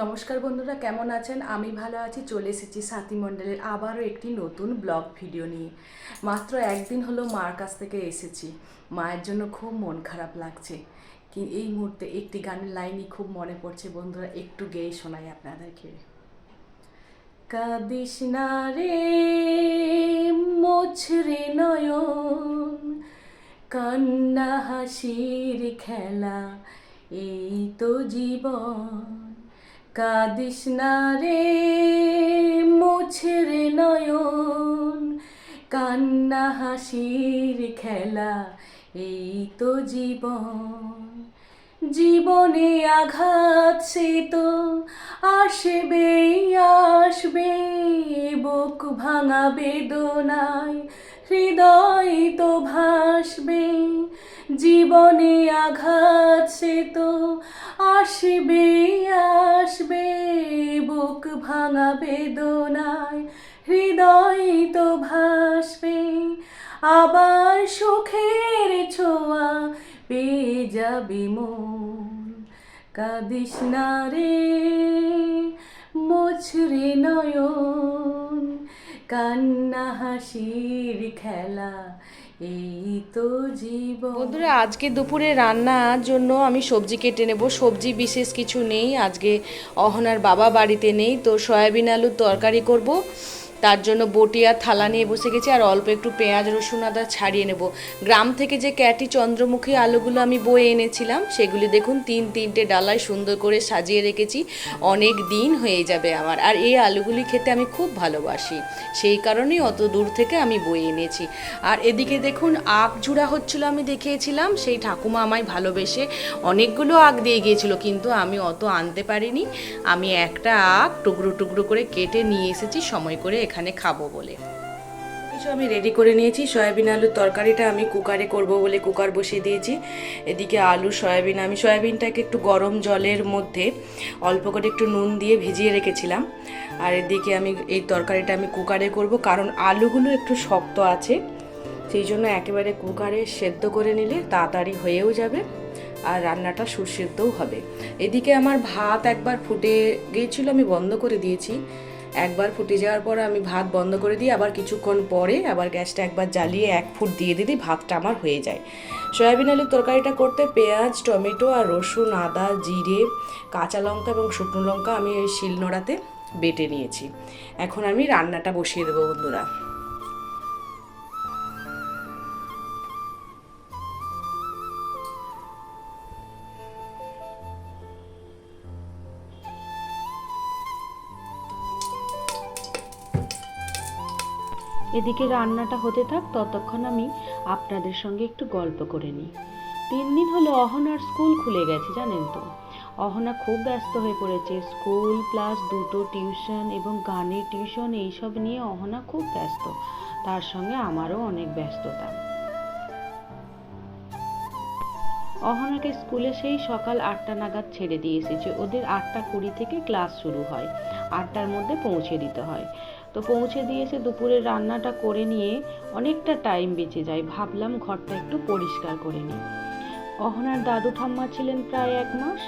নমস্কার বন্ধুরা, কেমন আছেন? আমি ভালো আছি, চলে এসেছি সাথী মণ্ডলের আবারও একটি নতুন ব্লগ ভিডিও নিয়ে। মাত্র একদিন হলো মার কাছ থেকে এসেছি। মায়ের জন্য খুব মন খারাপ লাগছে। কি, এই মুহূর্তে একটি গানের লাইনই খুব মনে পড়ছে বন্ধুরা, একটু গেয়ে শোনাই আপনাদেরকে। কাদিস না রে নয়ন, কান্না হাসির খেলা, এই তো জীবন। কাদিস না রে মোছরে নয়ন। কান্না হাসির খেলা, এই তো জীবন। জীবনে আঘাত সে তো আসবে আসবে বুক ভাঙা বেদনায়। হৃদয় তো ভাসবে জীবনে আঘাত সে তো আসবে আসবে, বুক ভাঙা বেদনায়, হৃদয় তো ভাসবে, আবার সুখের ছোঁয়া পেয়ে যাবি মন। কাদিস না রে মোছরে নয়ন, কান্না হাসির খেলা এই তো জীবন। বন্ধুরা, আজকে দুপুরে রান্নার জন্য আমি সবজি কেটে নেব। সবজি বিশেষ কিছু নেই। আজকে অহনার বাবা বাড়িতে নেই, তো সয়াবিন আলুর তরকারি করব। তার জন্য বটি আর থালা নিয়ে বসে গেছি, আর অল্প একটু পেঁয়াজ, রসুন, আদা ছাড়িয়ে নেব। গ্রাম থেকে যে ক্যাটি চন্দ্রমুখী আলুগুলো আমি বয়ে এনেছিলাম, সেগুলি দেখুন তিন তিনটে ডালায় সুন্দর করে সাজিয়ে রেখেছি। অনেক দিন হয়ে যাবে আমার, আর এই আলুগুলি খেতে আমি খুব ভালোবাসি। সেই কারণেই অত দূর থেকে আমি বয়ে এনেছি। আর এদিকে দেখুন, আখ ঝুড়া হচ্ছিল আমি দেখিয়েছিলাম, সেই ঠাকুমা আমায় ভালোবেসে অনেকগুলো আখ দিয়ে গিয়েছিল, কিন্তু আমি অত আনতে পারিনি। আমি একটা আখ টুকরো টুকরো করে কেটে নিয়ে এসেছি, সময় করে এখানে খাব বলে। কিছু আমি রেডি করে নিয়েছি। সয়াবিন আলুর তরকারিটা আমি কুকারে করব বলে কুকার বসিয়ে দিয়েছি। এদিকে আলু, সয়াবিন আমি সয়াবিনটাকে একটু গরম জলের মধ্যে অল্প করে একটু নুন দিয়ে ভিজিয়ে রেখেছিলাম। আর এদিকে আমি এই তরকারিটা আমি কুকারে করব কারণ আলুগুলো একটু শক্ত আছে। সেই জন্য একেবারে কুকারে সেদ্ধ করে নিলে তাড়াতাড়ি হয়েও যাবে আর রান্নাটা সুসিদ্ধও হবে। এদিকে আমার ভাত একবার ফুটে গিয়েছিল, আমি বন্ধ করে দিয়েছি। একবার ফুটে যাওয়ার পর আমি ভাত বন্ধ করে দিই, আবার কিছুক্ষণ পরে আবার গ্যাসটা একবার জ্বালিয়ে এক ফুট দিয়ে দিই ভাতটা আমার হয়ে যায়। সয়াবিন আলুর তরকারিটা করতে পেঁয়াজ, টমেটো আর রসুন, আদা, জিরে, কাঁচা লঙ্কা এবং শুকনো লঙ্কা আমি ওই শিলনোড়াতে বেটে নিয়েছি। এখন আমি রান্নাটা বসিয়ে দেবো বন্ধুরা। এদিকে রান্নাটা হতে থাক, ততক্ষণ আমি আপনাদের সঙ্গে একটু গল্প করে নিই। তিন দিন হলো অহনার স্কুল খুলে গেছে, জানেন তো? অহনা খুব ব্যস্ত হয়ে পড়েছে। স্কুল প্লাস দুটো টিউশন এবং গানের টিউশন এইসব নিয়ে অহনা খুব ব্যস্ত। তার সঙ্গে আমারও অনেক ব্যস্ততা। অহনাকে স্কুলে সেই সকাল আটটা নাগাদ ছেড়ে দিয়ে এসেছে। ওদের আটটা কুড়ি থেকে ক্লাস শুরু হয়। আটটার মধ্যে পৌঁছে দিতে হয়। তো পৌঁছে দিয়েছে দুপুরের রান্নাটা করে নিয়ে অনেকটা টাইম বেঁচে যায়। ভাবলাম ঘরটা একটু পরিষ্কার করে নিই। অহনার দাদু ঠাম্মা ছিলেন প্রায় এক মাস।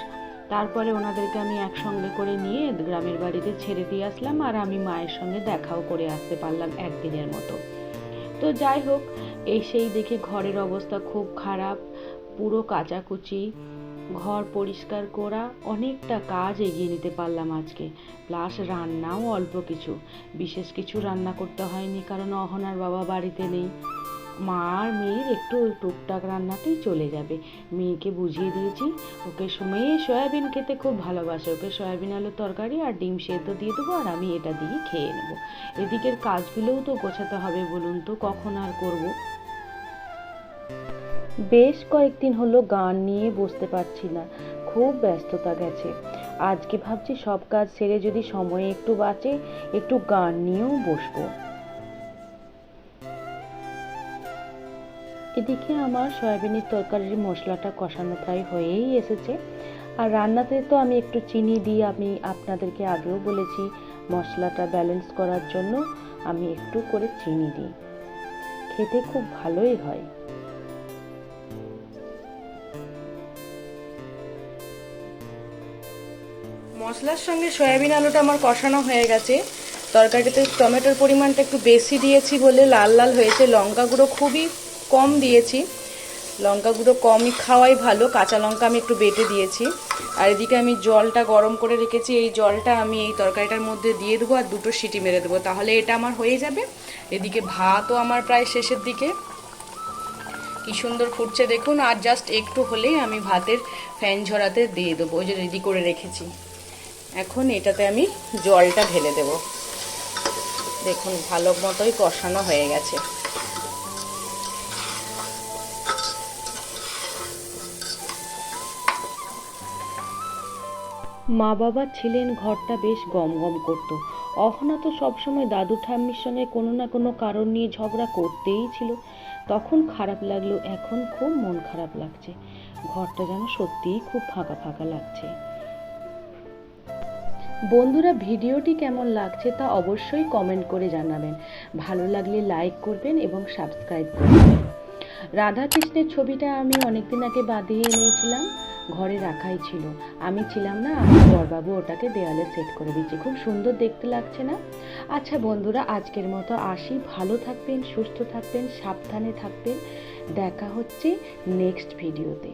তারপরে ওনাদেরকে আমি একসঙ্গে করে নিয়ে গ্রামের বাড়িতে ছেড়ে দিয়ে আসলাম আর আমি মায়ের সঙ্গে দেখাও করে আসতে পারলাম একদিনের মতো। তো যাই হোক এই সেই দেখে ঘরের অবস্থা খুব খারাপ, পুরো কাচাকুচি। ঘর পরিষ্কার করা অনেকটা কাজ এগিয়ে নিতে পারলাম আজকে। প্লাস রান্নাও অল্প কিছু। বিশেষ কিছু রান্না করতে হয়নি কারণ অহনার বাবা বাড়িতে নেই। মা আর মেয়ের একটু ওই টুকটাক রান্নাতেই চলে যাবে। মেয়েকে বুঝিয়ে দিয়েছি, ওকে মেয়ে সয়াবিন খেতে খুব ভালোবাসে। ওকে সয়াবিন, আলুর তরকারি আর ডিম সেদ্ধ দিয়ে দেবো আর আমি এটা দিয়ে খেয়ে নেব। এদিকের কাজগুলোও তো গোছাতে হবে বলুন তো, কখন আর করব? বেশ কয়েকদিন হলো গান নিয়ে বসতে পারছি না, খুব ব্যস্ততা গেছে। আজকে ভাবছি সব কাজ সেরে যদি সময় একটু বাঁচে, একটু গান নিয়েও বসবো। এদিকে আমার সয়াবিনের তরকারির মশলাটা কষানো প্রায় হয়েই এসেছে। আর রান্নাতে তো আমি একটু চিনি দিই আমি আপনাদেরকে আগেও বলেছি, মশলাটা ব্যালেন্স করার জন্য আমি একটু করে চিনি দিই। খেতে খুব ভালোই হয়। মশলার সঙ্গে সয়াবিন আলুটা আমার কষানো হয়ে গেছে। তরকারিতে টমেটোর পরিমাণটা একটু বেশি দিয়েছি বলে লাল লাল হয়েছে। লঙ্কা গুঁড়ো খুবই কম দিয়েছি। লঙ্কা গুঁড়ো কমই খাওয়াই ভালো, কাঁচা লঙ্কা আমি একটু বেটে দিয়েছি। আর এদিকে আমি জলটা গরম করে রেখেছি। এই জলটা আমি এই তরকারিটার মধ্যে দিয়ে দেবো আর দুটো সিটি মেরে দেবো। তাহলে এটা আমার হয়ে যাবে। এদিকে ভাতও আমার প্রায় শেষের দিকে। কি সুন্দর ফুটছে দেখুন। আর জাস্ট একটু হলেই আমি ভাতের ফ্যান ঝরাতে দিয়ে দেবো। ওই যে রেডি করে রেখেছি। এখন এটাতে আমি জলটা ঢেলে দেব। দেখুন ভালো মতোই কষানো হয়ে গেছে। মা বাবা ছিলেন, ঘরটা বেশ গম গম করত। অহনা তো সবসময় দাদু ঠাম্মির সঙ্গে কোনো না কোনো কারণ নিয়ে ঝগড়া করতেই ছিল। তখন খারাপ লাগল, এখন খুব মন খারাপ লাগছে। ঘরটা যেন সত্যিই খুব ফাঁকা ফাঁকা লাগছে। বন্ধুরা, ভিডিওটি কেমন লাগছে তা অবশ্যই কমেন্ট করে জানাবেন। ভালো লাগলে লাইক করবেন এবং সাবস্ক্রাইব করবেন। রাধাকৃষ্ণের ছবিটা আমি অনেকদিন আগে বাঁধিয়ে নিয়েছিলাম ঘরে রাখাই ছিল। আমি ছিলাম না, আমার বরবাবু ওটাকে দেওয়ালে সেট করে দিয়েছে। খুব সুন্দর দেখতে লাগছে না? আচ্ছা বন্ধুরা, আজকের মতো আসি। ভালো থাকবেন, সুস্থ থাকবেন, সাবধানে থাকবেন। দেখা হচ্ছে নেক্সট ভিডিওতে